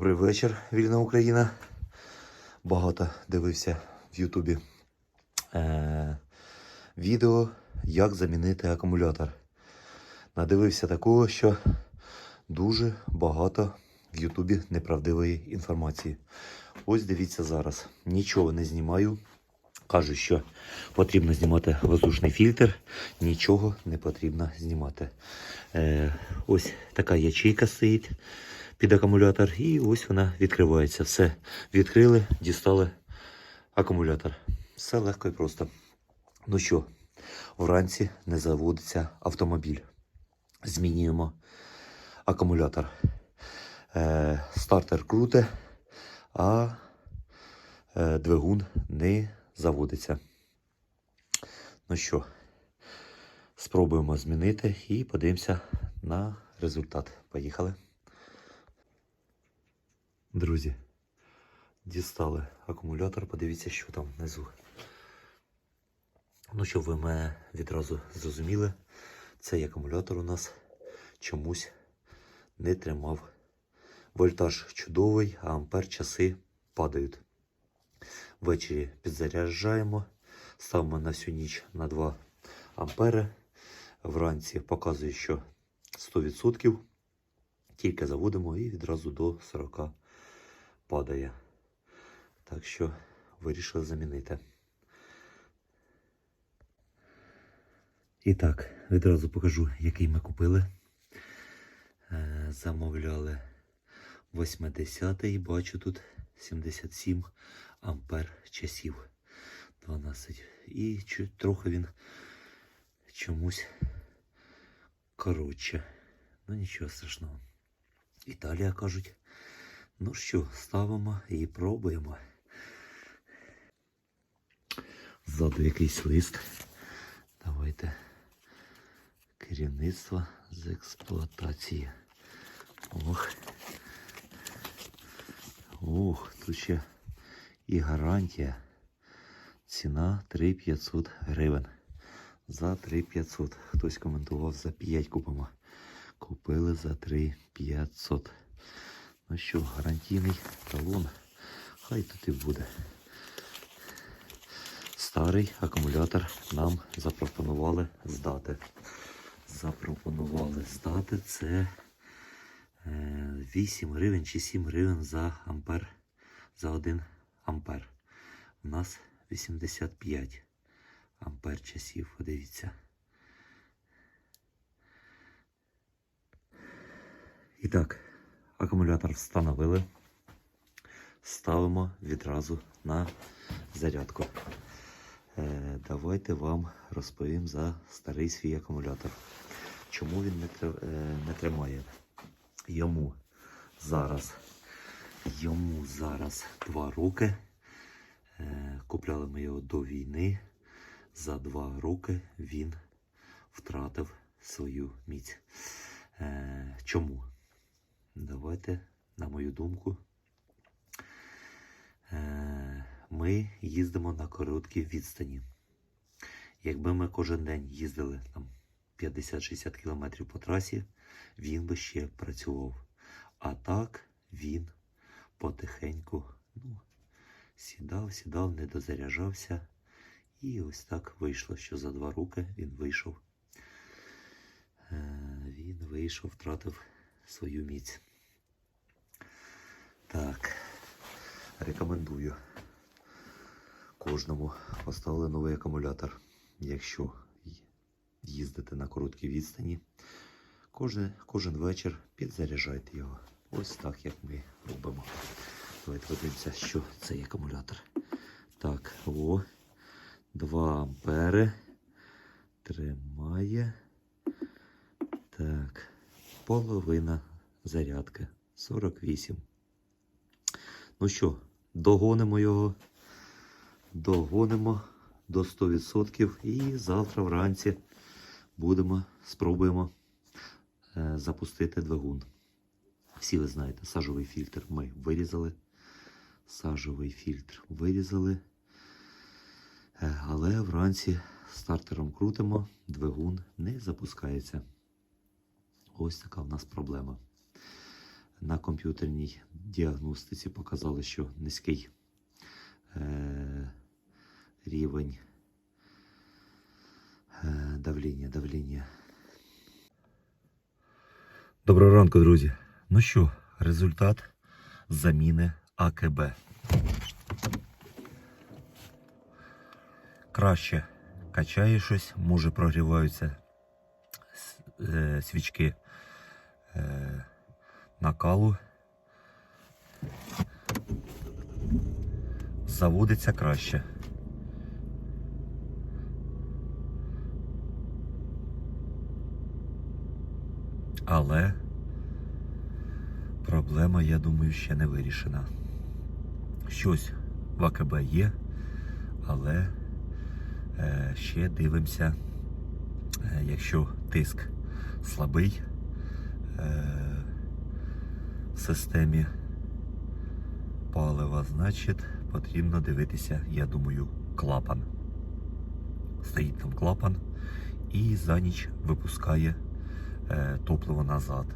Добрий вечір, вільна Україна. Багато дивився в Ютубі е- відео, як замінити акумулятор. Надивився такого, що дуже багато в Ютубі неправдивої інформації. Ось дивіться зараз. Нічого не знімаю. Кажуть, що потрібно знімати воздушний фільтр, нічого не потрібно знімати. Е, ось така ячейка стоїть під акумулятор, і ось вона відкривається. Все відкрили, дістали акумулятор. Все легко і просто. Ну що, вранці не заводиться автомобіль. Змінюємо акумулятор. Е, стартер круте, а е, двигун не заводиться. Ну що, спробуємо змінити і подивимося на результат. Поїхали. Друзі, дістали акумулятор, подивіться, що там внизу. Ну, щоб ви мене відразу зрозуміли, цей акумулятор у нас чомусь не тримав. Вольтаж чудовий, а ампер часи падають. Ввечері підзаряджаємо, ставимо на всю ніч на 2 ампери. Вранці показує, що 100%. Тільки заводимо і відразу до 40 падає. Так що вирішили замінити. І так, відразу покажу, який ми купили. Е, Замовляли 80-й, бачу тут 77 ампер часів. 12. І трохи він чомусь коротше. Ну нічого страшного. Італія кажуть. Ну що, ставимо і пробуємо. Ззаду якийсь лист. Давайте. Керівництво з експлуатації. Ох. Ох, тут ще і гарантія. Ціна 3500 гривень. За 3500. Хтось коментував за 5 купимо. Купили за 3500. Ну що, гарантійний талон. Хай тут і буде. Старий акумулятор нам запропонували здати. Запропонували здати це е, 8 гривень чи 7 гривень за ампер. За 1 ампер. У нас 85 ампер часів. Подивіться. І так, акумулятор встановили. Ставимо відразу на зарядку. Е, давайте вам розповім за старий свій акумулятор. Чому він не, е, тримає? Йому зараз, йому зараз два роки. Е, купляли ми його до війни. За два роки він втратив свою міць. Чому? Давайте, на мою думку, е, ми їздимо на короткі відстані. Якби ми кожен день їздили там 50-60 км по трасі, він би ще працював. А так він потихеньку ну, сідав, сідав, не дозаряджався. І ось так вийшло, що за два роки він вийшов. Е, Він вийшов, втратив свою міць. Так, рекомендую кожному поставили новий акумулятор. Якщо їздите на короткій відстані, кожен, кожен вечір підзаряджайте його. Ось так, як ми робимо. Давайте подивимося, що цей акумулятор. Так, о, 2 ампери. Тримає. Так, половина зарядки. 48. Ну що, догонимо його. Догонимо до 100% і завтра вранці будемо, спробуємо е, запустити двигун. Всі ви знаєте, сажовий фільтр ми вирізали. Сажовий фільтр вирізали. Е, Але вранці стартером крутимо, двигун не запускається. Ось така в нас проблема. на комп'ютерній діагностиці показали, що низький е, рівень е, давлення, давлення. Доброго ранку, друзі. Ну що, результат заміни АКБ. Краще качає щось, може прогріваються е, свічки е, накалу. Заводиться краще. Але проблема, я думаю, ще не вирішена. Щось в АКБ є, але е, ще дивимося, е, якщо тиск слабий е, в системі палива, значить потрібно дивитися, я думаю, клапан. Стоїть там клапан і за ніч випускає е, топливо назад.